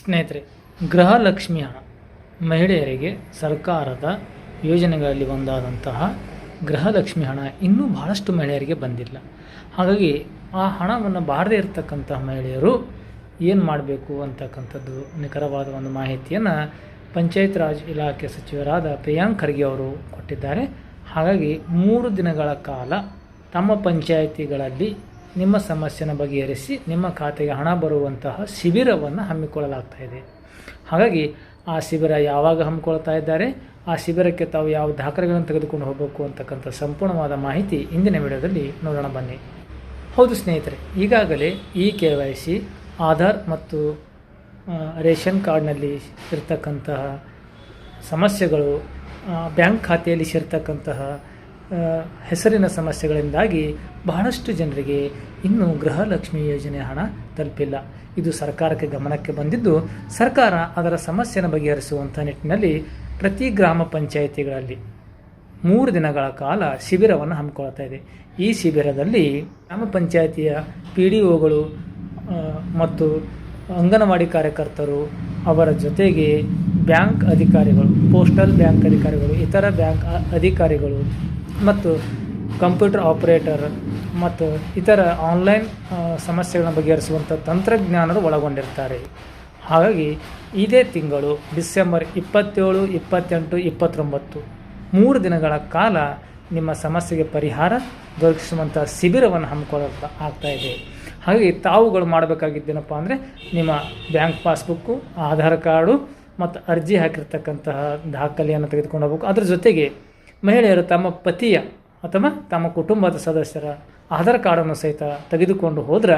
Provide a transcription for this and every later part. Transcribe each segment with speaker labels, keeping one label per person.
Speaker 1: ಸ್ನೇಹಿತರೆ ಹಣ ಮಹಿಳೆಯರಿಗೆ ಸರ್ಕಾರದ ಯೋಜನೆಗಳಲ್ಲಿ ಒಂದಾದಂತಹ ಗೃಹಲಕ್ಷ್ಮಿ ಹಣ ಇನ್ನೂ ಬಹಳಷ್ಟು ಮಹಿಳೆಯರಿಗೆ ಬಂದಿಲ್ಲ. ಹಾಗಾಗಿ ಆ ಹಣವನ್ನು ಬಾರದೇ ಇರತಕ್ಕಂತಹ ಮಹಿಳೆಯರು ಏನು ಮಾಡಬೇಕು ಅಂತಕ್ಕಂಥದ್ದು ನಿಖರವಾದ ಒಂದು ಮಾಹಿತಿಯನ್ನು ಪಂಚಾಯತ್ ರಾಜ್ ಇಲಾಖೆ ಸಚಿವರಾದ ಪ್ರಿಯಾಂಕ್ ಖರ್ಗೆ ಅವರು ಕೊಟ್ಟಿದ್ದಾರೆ. ಹಾಗಾಗಿ ಮೂರು ದಿನಗಳ ಕಾಲ ತಮ್ಮ ಪಂಚಾಯಿತಿಗಳಲ್ಲಿ ನಿಮ್ಮ ಸಮಸ್ಯೆನ ಬಗೆಹರಿಸಿ ನಿಮ್ಮ ಖಾತೆಗೆ ಹಣ ಬರುವಂತಹ ಶಿಬಿರವನ್ನು ಹಮ್ಮಿಕೊಳ್ಳಲಾಗ್ತಾ ಇದೆ. ಹಾಗಾಗಿ ಆ ಶಿಬಿರ ಯಾವಾಗ ಹಮ್ಮಿಕೊಳ್ತಾ ಇದ್ದಾರೆ, ಆ ಶಿಬಿರಕ್ಕೆ ತಾವು ಯಾವ ದಾಖಲೆಗಳನ್ನು ತೆಗೆದುಕೊಂಡು ಹೋಗಬೇಕು ಅಂತಕ್ಕಂಥ ಸಂಪೂರ್ಣವಾದ ಮಾಹಿತಿ ಇಂದಿನ ವಿಡಿಯೋದಲ್ಲಿ ನೋಡೋಣ ಬನ್ನಿ. ಹೌದು ಸ್ನೇಹಿತರೆ, ಈಗಾಗಲೇ E K Y C Aadhaar ಮತ್ತು ರೇಷನ್ ಕಾರ್ಡ್ನಲ್ಲಿ ಇರ್ತಕ್ಕಂತಹ ಸಮಸ್ಯೆಗಳು ಬ್ಯಾಂಕ್ ಖಾತೆಯಲ್ಲಿ ಸೇರ್ತಕ್ಕಂತಹ ಹೆಸರಿನ ಸಮಸ್ಯೆಗಳಿಂದಾಗಿ ಬಹಳಷ್ಟು ಜನರಿಗೆ ಇನ್ನೂ ಗೃಹಲಕ್ಷ್ಮಿ ಯೋಜನೆ ಹಣ ತಲುಪಿಲ್ಲ. ಇದು ಸರ್ಕಾರಕ್ಕೆ ಗಮನಕ್ಕೆ ಬಂದಿದ್ದು ಸರ್ಕಾರ ಅದರ ಸಮಸ್ಯೆಯನ್ನು ಬಗೆಹರಿಸುವಂಥ ನಿಟ್ಟಿನಲ್ಲಿ ಪ್ರತಿ ಗ್ರಾಮ ಪಂಚಾಯಿತಿಗಳಲ್ಲಿ ಮೂರು ದಿನಗಳ ಕಾಲ ಶಿಬಿರವನ್ನು ಹಮ್ಮಿಕೊಳ್ತಾ ಇದೆ. ಈ ಶಿಬಿರದಲ್ಲಿ ಗ್ರಾಮ ಪಂಚಾಯಿತಿಯ ಪಿ ಡಿ ಒಗಳು ಮತ್ತು ಅಂಗನವಾಡಿ ಕಾರ್ಯಕರ್ತರು, ಅವರ ಜೊತೆಗೆ ಬ್ಯಾಂಕ್ ಅಧಿಕಾರಿಗಳು, ಪೋಸ್ಟಲ್ ಬ್ಯಾಂಕ್ ಅಧಿಕಾರಿಗಳು, ಇತರ ಬ್ಯಾಂಕ್ ಅಧಿಕಾರಿಗಳು ಮತ್ತು ಕಂಪ್ಯೂಟರ್ ಆಪರೇಟರ್ ಮತ್ತು ಇತರ ಆನ್ಲೈನ್ ಸಮಸ್ಯೆಗಳನ್ನು ಬಗೆಹರಿಸುವಂಥ ತಂತ್ರಜ್ಞಾನರು ಒಳಗೊಂಡಿರ್ತಾರೆ. ಹಾಗಾಗಿ ಇದೇ ತಿಂಗಳು ಡಿಸೆಂಬರ್ ಇಪ್ಪತ್ತೇಳು, ಇಪ್ಪತ್ತೆಂಟು, ಇಪ್ಪತ್ತೊಂಬತ್ತು, ಮೂರು ದಿನಗಳ ಕಾಲ ನಿಮ್ಮ ಸಮಸ್ಯೆಗೆ ಪರಿಹಾರ ದೊರಕಿಸುವಂಥ ಶಿಬಿರವನ್ನು ಹಮ್ಮಿಕೊಳ್ಳ ಆಗ್ತಾ ಇದೆ. ಹಾಗಾಗಿ ತಾವುಗಳು ಮಾಡಬೇಕಾಗಿದ್ದೇನಪ್ಪ ಅಂದರೆ ನಿಮ್ಮ ಬ್ಯಾಂಕ್ ಪಾಸ್ಬುಕ್ಕು, ಆಧಾರ್ ಕಾರ್ಡು ಮತ್ತು ಅರ್ಜಿ ಹಾಕಿರ್ತಕ್ಕಂತಹ ದಾಖಲೆಯನ್ನು ತೆಗೆದುಕೊಂಡು ಹೋಗಬೇಕು. ಅದ್ರ ಜೊತೆಗೆ ಮಹಿಳೆಯರು ತಮ್ಮ ಪತಿಯ ಅಥವಾ ತಮ್ಮ ಕುಟುಂಬದ ಸದಸ್ಯರ ಆಧಾರ್ ಕಾರ್ಡನ್ನು ಸಹಿತ ತೆಗೆದುಕೊಂಡು ಹೋದ್ರೆ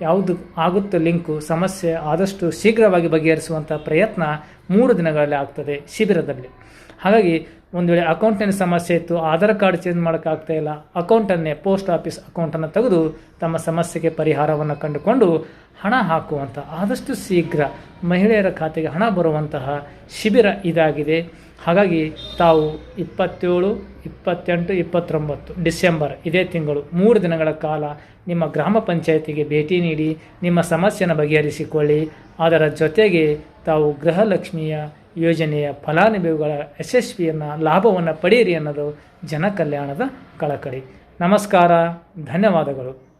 Speaker 1: ಯಾವುದು ಆಗುತ್ತೋ ಲಿಂಕು ಸಮಸ್ಯೆ ಆದಷ್ಟು ಶೀಘ್ರವಾಗಿ ಬಗೆಹರಿಸುವಂಥ ಪ್ರಯತ್ನ ಮೂರು ದಿನಗಳಲ್ಲಿ ಆಗ್ತದೆ ಶಿಬಿರದಲ್ಲಿ. ಹಾಗಾಗಿ ಒಂದು ವೇಳೆ ಅಕೌಂಟಿನ ಸಮಸ್ಯೆ ಇತ್ತು, ಆಧಾರ್ ಕಾರ್ಡ್ ಚೇಂಜ್ ಮಾಡೋಕ್ಕಾಗ್ತಾ ಇಲ್ಲ, ಅಕೌಂಟನ್ನೇ ಪೋಸ್ಟ್ ಆಫೀಸ್ ಅಕೌಂಟನ್ನು ತೆಗೆದು ತಮ್ಮ ಸಮಸ್ಯೆಗೆ ಪರಿಹಾರವನ್ನು ಕಂಡುಕೊಂಡು ಹಣ ಹಾಕುವಂಥ, ಆದಷ್ಟು ಶೀಘ್ರ ಮಹಿಳೆಯರ ಖಾತೆಗೆ ಹಣ ಬರುವಂತಹ ಶಿಬಿರ ಇದಾಗಿದೆ. ಹಾಗಾಗಿ ತಾವು ಇಪ್ಪತ್ತೇಳು, ಇಪ್ಪತ್ತೆಂಟು, ಇಪ್ಪತ್ತೊಂಬತ್ತು ಡಿಸೆಂಬರ್ ಇದೇ ತಿಂಗಳು ಮೂರು ದಿನಗಳ ಕಾಲ ನಿಮ್ಮ ಗ್ರಾಮ ಪಂಚಾಯತಿಗೆ ಭೇಟಿ ನೀಡಿ ನಿಮ್ಮ ಸಮಸ್ಯೆಯನ್ನು ಬಗೆಹರಿಸಿಕೊಳ್ಳಿ. ಅದರ ಜೊತೆಗೆ ತಾವು ಗೃಹಲಕ್ಷ್ಮಿಯ ಯೋಜನೆಯ ಫಲಾನುಭವಿಗಳ ಯಶಸ್ವಿಯನ್ನು ಲಾಭವನ್ನು ಪಡೆಯಿರಿ ಅನ್ನೋದು ಜನಕಲ್ಯಾಣದ ಕಳಕಳಿ. ನಮಸ್ಕಾರ ಧನ್ಯವಾದಗಳು.